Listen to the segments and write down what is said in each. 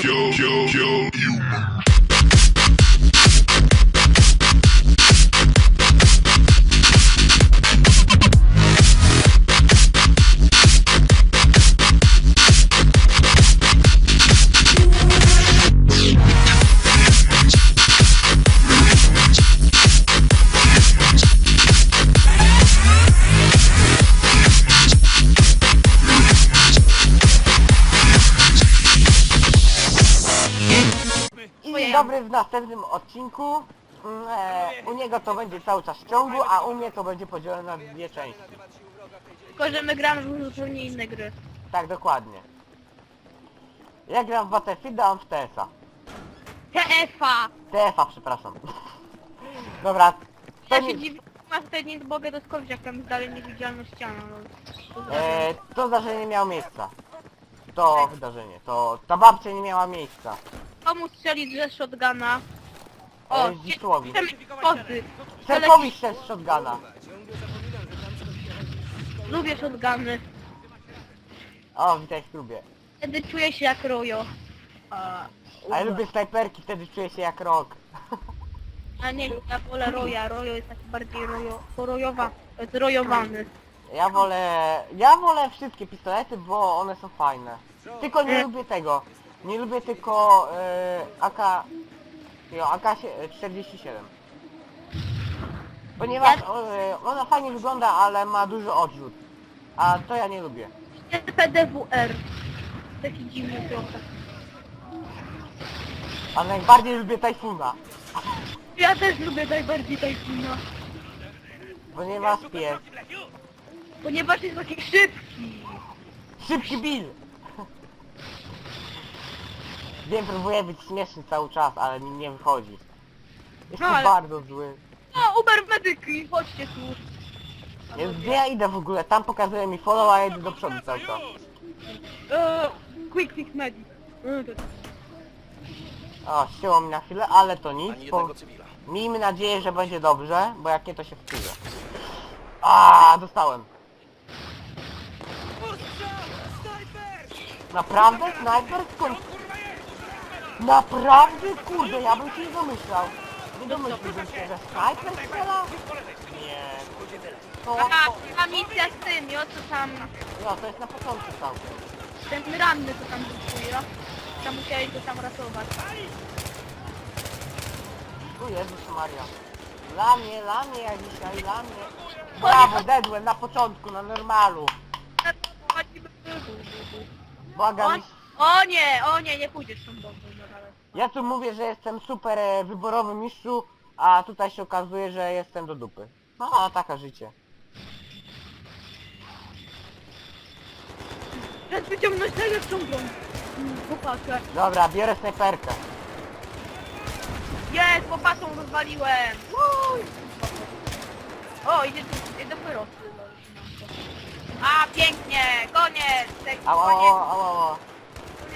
kill, kill, kill human. Dobry w następnym odcinku. Mm, E, u niego to będzie cały czas w ciągu, a u mnie to będzie podzielone na dwie części. Tylko, że my gramy w zupełnie inne gry. Tak, dokładnie. Ja gram w Battlefield, a on w TS-a. TF-a! TF-a, przepraszam. Dobra, to Ja nie, się dziwię, masz wtedy nie mogę doskoczyć, jak tam jest dalej niewidzialna ściana. No. E, to zdarzenie nie miało miejsca. To wydarzenie, to ta babcia nie miała miejsca. Komu strzelić ze shotguna? O, E. Pozy. Serpowi z shotguna. Lubię shotguny. O, witaj w klubie. Wtedy czuję się jak Rojo. A, A ja lubię snajperki, wtedy czuję się jak rok. A nie, ja wolę Roja. Rojo jest taki bardziej rojo, porojowa, zrojowany. Ja wolę... Ja wolę wszystkie pistolety, bo one są fajne. Tylko nie lubię tego. Nie lubię tylko e, AK... Jo, AK-47. Ponieważ e, ona fajnie wygląda, ale ma dużo odrzut. A to ja nie lubię. PDWR. Taki dziwny trochę. A najbardziej lubię Tajfuna. Ja też lubię najbardziej Tajfuna. Ponieważ pies. Ponieważ jest taki szybki. Szybki Bill! Wiem, próbuję być śmieszny cały czas, ale mi nie wychodzi. Jestem No, ale- bardzo zły. O, Uber Medyki, chodźcie tu. Więc gdzie ja idę w ogóle? Tam pokazuje mi follow, a ja idę do przodu cały czas. E, quick Fix Medic. To- O, ścięło mi na chwilę, ale to nic. Jednego cywila. Miejmy nadzieję, że będzie dobrze, bo jak nie to się wkurzę. A, dostałem. Naprawdę? Snajper? Skąd? Naprawdę? Kurde, ja bym się nie domyślał. Nie domyśliłbym się, że snajper strzela? Nie. To, Aha, to, ta misja z tym, jo, co tam, no, to jest na początku całkiem. ten ranny, co tam jo. Tam musiałeś go tam ratować. Tu Jezus Maria. Dla mnie jak dzisiaj, dla mnie. Brawo, dedłem na początku, na normalu. Błagam. O, o nie, o nie, nie pójdziesz tą bombą. Ja tu mówię, że jestem super e, wyborowym mistrzu, a tutaj się okazuje, że jestem do dupy. No, a taka życie. Teraz wyciągnąć najlepszą broń. Mm, Popatrzę. Dobra, biorę snajperkę. Jest, popasą rozwaliłem. Uj. O, idzie tu, idzie do wyrosty. A, pięknie, koniec, tego, Ała, koniec, ała, ała, ała.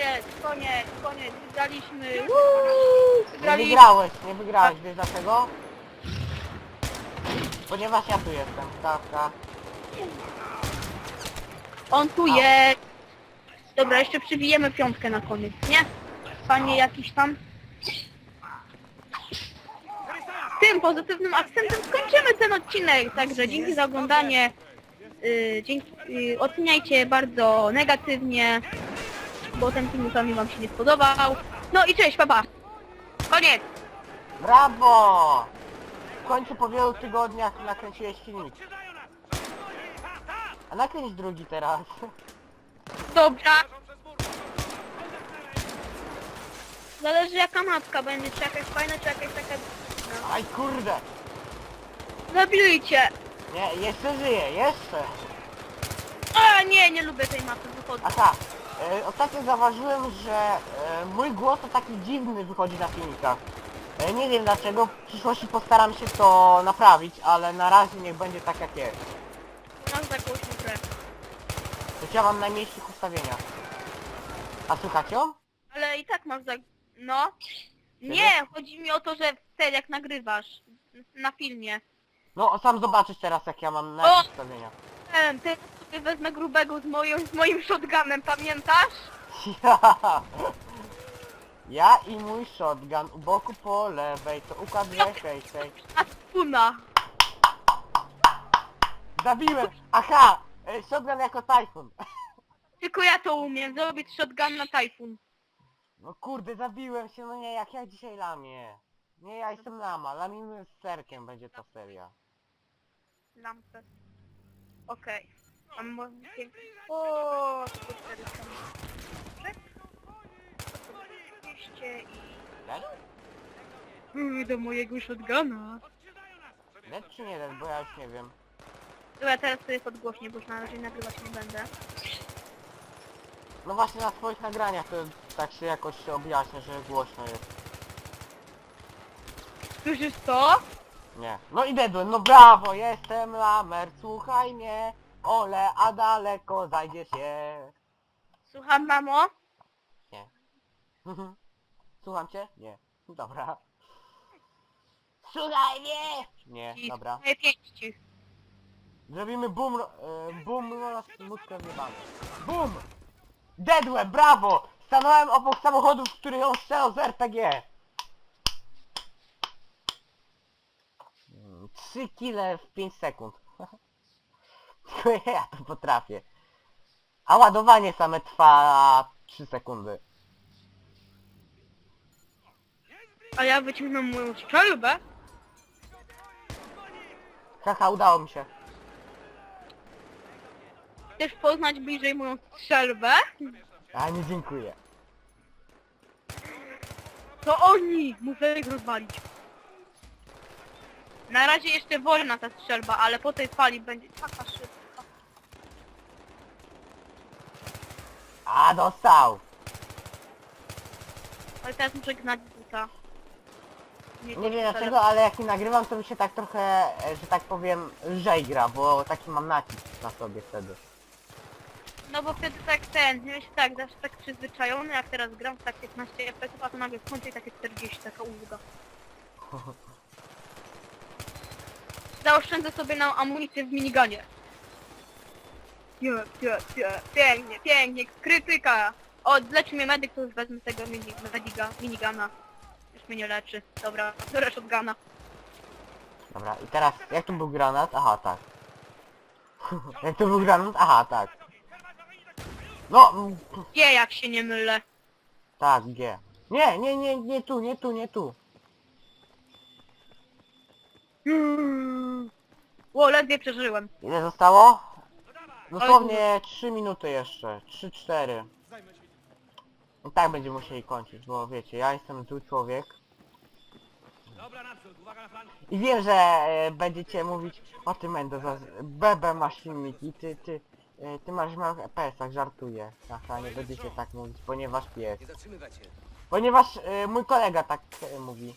Koniec, koniec, koniec, wygraliśmy. Uuu, Nie wygrałeś, nie wygrałeś, wiesz dlaczego? Ponieważ ja tu jestem, tak, tak. On tu jest. Dobra, jeszcze przybijemy piątkę na koniec, nie? Panie jakiś tam. Tym pozytywnym akcentem skończymy ten odcinek, także dzięki za oglądanie. Yy, dzięki, yy, oceniajcie bardzo negatywnie, bo ten film czasami wam się nie spodobał. No i cześć, papa. Koniec. Brawo! W końcu po wielu tygodniach nakręciłeś filmik. A nakręć drugi teraz. Dobra. Zależy jaka mapka będzie, czy jakaś fajna, czy jakaś taka... No. Aj kurde! Zabijcie! Nie, jeszcze żyję, jeszcze! A nie, nie lubię tej mapy, wychodzę. Aha, e, ostatnio zauważyłem, że e, mój głos to taki dziwny wychodzi na filmikach. E, nie wiem dlaczego, w przyszłości postaram się to naprawić, ale na razie niech będzie tak jak jest. Masz za głośno grę. To ja mam najmniejszych ustawieniach. A słychać ją? Ale i tak masz za... No. Nie, chodzi mi o to, że wtedy jak nagrywasz na filmie. No, sam zobaczysz teraz jak ja mam O! najmniejsze ustawienia. Ty sobie wezmę grubego z, moją, z moim shotgunem, pamiętasz? Ja. I mój shotgun u boku po lewej, to układ hej, hej. A spuna! Zabiłem! Aha! e, Shotgun jako tajfun. Tylko ja to umiem, zrobić shotgun na tajfun. No kurde, zabiłem się, no nie, jak ja dzisiaj lamię. Nie, ja jestem lama, lamimy z serkiem, będzie to seria. Lampę. Okej. A może... O, to 400 200 i... Do mojego shotguna. Dead czy nie dead, bo ja już nie wiem. Dobra, teraz sobie podgłośnie, bo już na razie nagrywać nie będę. No właśnie na swoich nagraniach to tak się jakoś się objaśnia, że głośno jest. Słyszysz to? Nie. No i dedłem, no brawo, jestem lamer, słuchaj mnie. Ole, a daleko zajdzie się. Słucham, mamo? Nie. Słucham cię? Nie. Dobra. Słuchaj mnie! Nie, I dobra. pięści. Zrobimy boom, ro- e, boom, raz mózg rozjebany. Boom! Dedłem, brawo! Stanąłem obok samochodu, w który ją strzelał z RPG. Mm, Trzy kile w 5 sekund. Ja to potrafię. A ładowanie same trwa 3 sekundy. A ja wyciągnę moją strzelbę. Haha, udało mi się. Chcesz poznać bliżej moją strzelbę? A nie dziękuję. To oni! Muszę ich rozwalić. Na razie jeszcze wolna ta strzelba, ale po tej fali będzie taka szybka. A dostał! Ale teraz muszę gnać buta. Nie wiem dlaczego, ale jak nie nagrywam, to mi się tak trochę, e, że tak powiem, lżej gra, bo taki mam nacisk na sobie wtedy. No bo wtedy tak ten, nie się tak, zawsze tak przyzwyczajony, jak teraz gram w tak 15 FPS, a to nagle w końcu takie 40, taka ulga. Zaoszczędzę sobie na amunicję w miniganie. Nie, nie, nie, pięknie, pięknie, krytyka. O, leczy mnie medyk, to już wezmę tego mini, mediga, minigana. Już mnie nie leczy. Dobra, biorę shotguna. Dobra, i teraz, jak tu był granat? Aha, tak. jak tu był granat? Aha, tak. No, mm, jak się nie mylę. tak, G. Nie, nie, nie, nie tu, nie tu, nie tu. Ło, ledwie przeżyłem. Ile zostało? Dosłownie 3 minuty jeszcze. 3-4. I tak będziemy musieli kończyć, bo wiecie, ja jestem zły człowiek. I wiem, że e, będziecie mówić o tym Mendo, za Bebe masz filmiki, ty, ty, e, ty masz małych EPS-ach, żartuję. Aha, nie będziecie tak mówić, ponieważ pies. Nie zatrzymywać się. Ponieważ e, mój kolega tak e, mówi.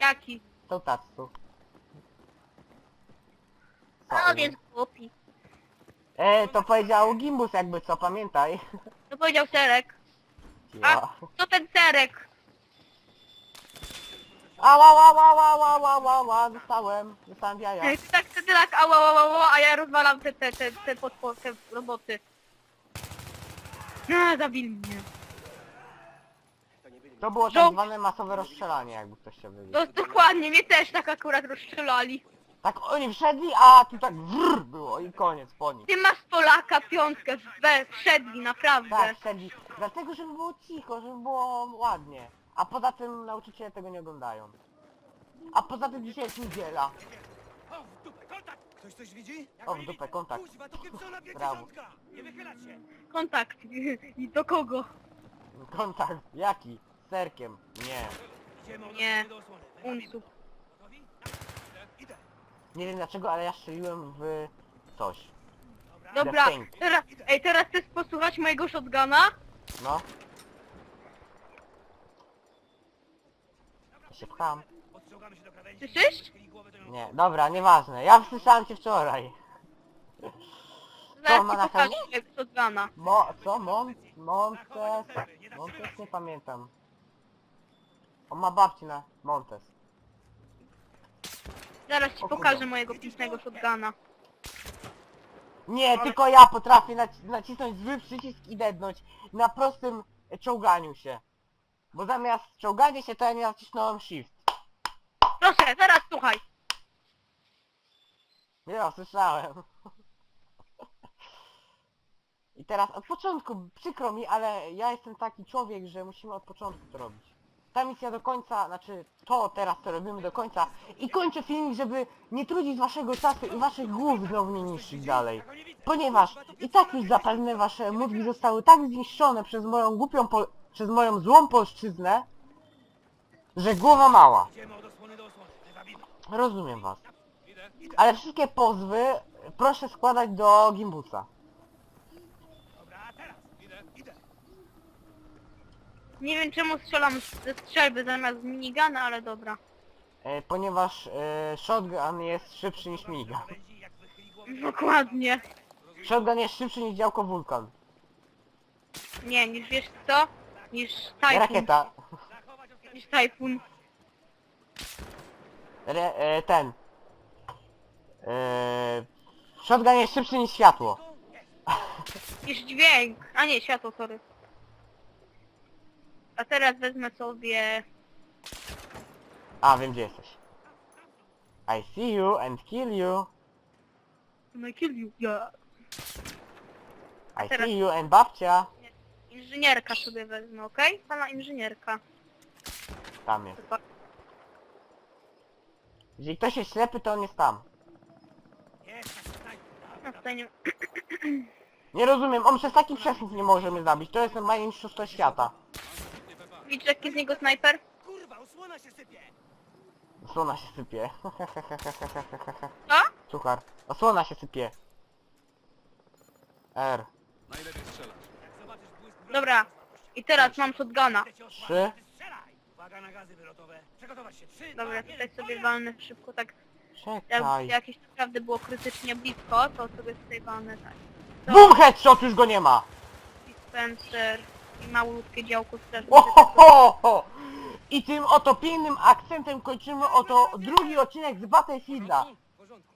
Jaki? To Tatsu. Co, A on jest głupi. E, to powiedział Gimbus jakby co, pamiętaj. To powiedział Serek. A, to ten Serek. Ała, ała, ała, ała, ała, ała, dostałem, dostałem w jaja. Ej, ty tak, ty tak, ała, ała, ała, a ja rozwalam te, te, te, te, podpo- te roboty. A, zabili mnie. To było tak Żołd- zwane masowe rozstrzelanie, jakby ktoś chciał wiedzieć. No dokładnie, mnie też tak akurat rozstrzelali. Tak oni wszedli, a tu tak wrr było i koniec po nich. Ty masz Polaka piątkę, we, wszedli, naprawdę. Tak, wszedli. Dlatego, żeby było cicho, żeby było ładnie. A poza tym nauczyciele tego nie oglądają. A poza tym dzisiaj jest niedziela. O, w dupę, kontakt! Ktoś coś widzi? O, w dupę, kontakt. Kuźwa, to kiepsona Brawo. pięćdziesiątka! Nie wychylać się! Kontakt. I do kogo? Kontakt, jaki? Z serkiem. Nie. Idziemy od Nie. osłony do osłony. Unsub. Gotowi? Idę. Nie wiem dlaczego, ale ja strzeliłem w coś. Dobra, teraz, ej, teraz chcesz posłuchać mojego shotguna? No. Ja się pcham. Słyszysz? Nie, dobra, nieważne. Ja słyszałem cię wczoraj. Zaraz ma ci na pokażę koniec? mojego shotguna. Mo, co? Mon, Montes? Montes? Nie pamiętam. On ma babci na Montes. Zaraz ci O pokażę mojego pięknego shotguna. Nie, tylko ja potrafię nac nacisnąć zły przycisk i dednąć na prostym czołganiu się. Bo zamiast czołgania się to ja nie nacisnąłem shift. Proszę, teraz słuchaj. Nie, słyszałem. I teraz od początku, przykro mi, ale ja jestem taki człowiek, że musimy od początku to robić. Ta misja do końca, znaczy to teraz to robimy do końca i kończę filmik, żeby nie trudzić waszego czasu i waszych głów znowu nie niszczyć dalej. Ponieważ i tak już zapewne wasze mózgi zostały tak zniszczone przez moją głupią, pol przez moją złą polszczyznę, że głowa mała. Rozumiem was. Ale wszystkie pozwy proszę składać do Gimbusa. Dobra, a teraz. Idę, idę. Nie wiem czemu strzelam ze strzelby zamiast z minigana, ale dobra. E, ponieważ e, shotgun jest szybszy niż minigun. Dokładnie. Shotgun jest szybszy niż działko wulkan. Nie, niż wiesz co? Niż tajfun. Rakieta. Niż tajfun. Re, e, ten. E, shotgun jest szybszy niż światło. Niż dźwięk. A nie, światło, sorry. A teraz wezmę sobie... A, wiem gdzie jesteś. I see you and kill you. No kill you, yeah. I teraz- see you and babcia. Inżynierka sobie wezmę, okej? Pana inżynierka. Tam jest. Chyba. Jeżeli ktoś jest ślepy, to on jest tam. No nie... Nie rozumiem, on przez taki przesuw nie może mnie zabić. To jest moje mistrzostwo świata. Widzisz jaki z niego snajper? Kurwa, osłona się sypie. Osłona się sypie. Co? Suchar. Osłona się sypie. R. Najlepiej strzelać. Jak zobaczysz błysk broni, Dobra. I teraz mam shotguna. cię Trzy. strzelaj. Uwaga na gazy wylotowe. Przygotować się. Trzy, Dobra, dwa, tutaj jeden, sobie walnę szybko tak. Jak Czekaj. jakieś naprawdę było krytycznie blisko, to sobie tutaj walnę tak. BUM headshot już go nie ma! dispenser i małutkie działko strażnicze. Ohoho! I tym oto pięknym akcentem kończymy oto drugi odcinek z Battlefielda.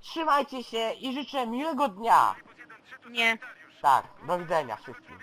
Trzymajcie się i życzę miłego dnia. Nie. Tak, do widzenia wszystkim.